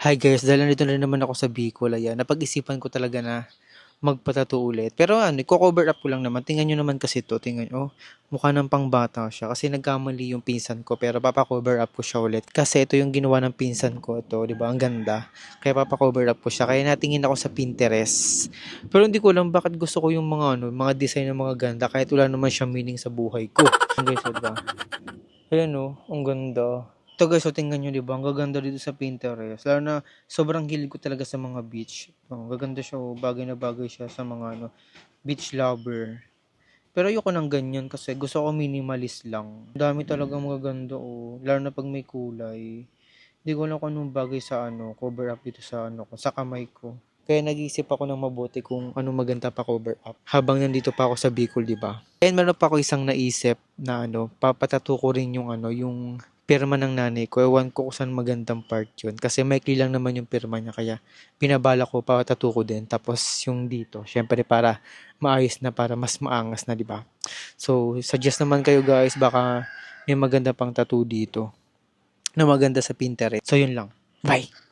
Hi guys, dahil nandito na naman ako sa Bicol, ayan, napag-isipan ko talaga na magpa-tattoo ulit. Pero ano, i-cover up ko lang naman. Tingnan nyo naman kasi to, tingnan nyo. Oh, mukha ng pangbata siya kasi nagkamali yung pinsan ko pero papa-cover up ko siya ulit. Kasi ito yung ginawa ng pinsan ko to, 'di ba? Ang ganda. Kaya papa-cover up ko siya. Kaya natingin ako sa Pinterest. Pero hindi ko alam bakit gusto ko yung mga ano, mga design ng mga ganda kahit wala naman siya meaning sa buhay ko. Guys, oh, diba? Ayan oh, ang ganda. Ito guys, so tingnan nyo, di ba? Ang gaganda dito sa Pinterest. Lalo na, sobrang hilig ko talaga sa mga beach. Oh, gaganda siya, oh. bagay na bagay siya sa mga ano, beach lover. Pero ayoko ng ganyan kasi gusto ko minimalist lang. Ang dami talaga magaganda, oh. Lalo na pag may kulay. Hindi ko alam kung anong bagay sa ano, cover up dito sa ano ko, sa kamay ko. Kaya nag-iisip ako ng mabuti kung anong maganda pa cover up. Habang nandito pa ako sa Bicol, di ba? And meron pa ako isang naisip na ano, papatato ko rin yung ano, yung pirma ng nanay ko. Ewan ko kung saan magandang part yun. Kasi maikli lang naman yung pirma niya. Kaya pinabala ko, papatato ko din. Tapos yung dito, syempre para maayos na, para mas maangas na, di ba? So, suggest naman kayo guys, baka may maganda pang tattoo dito na maganda sa Pinterest. So, yun lang. Bye!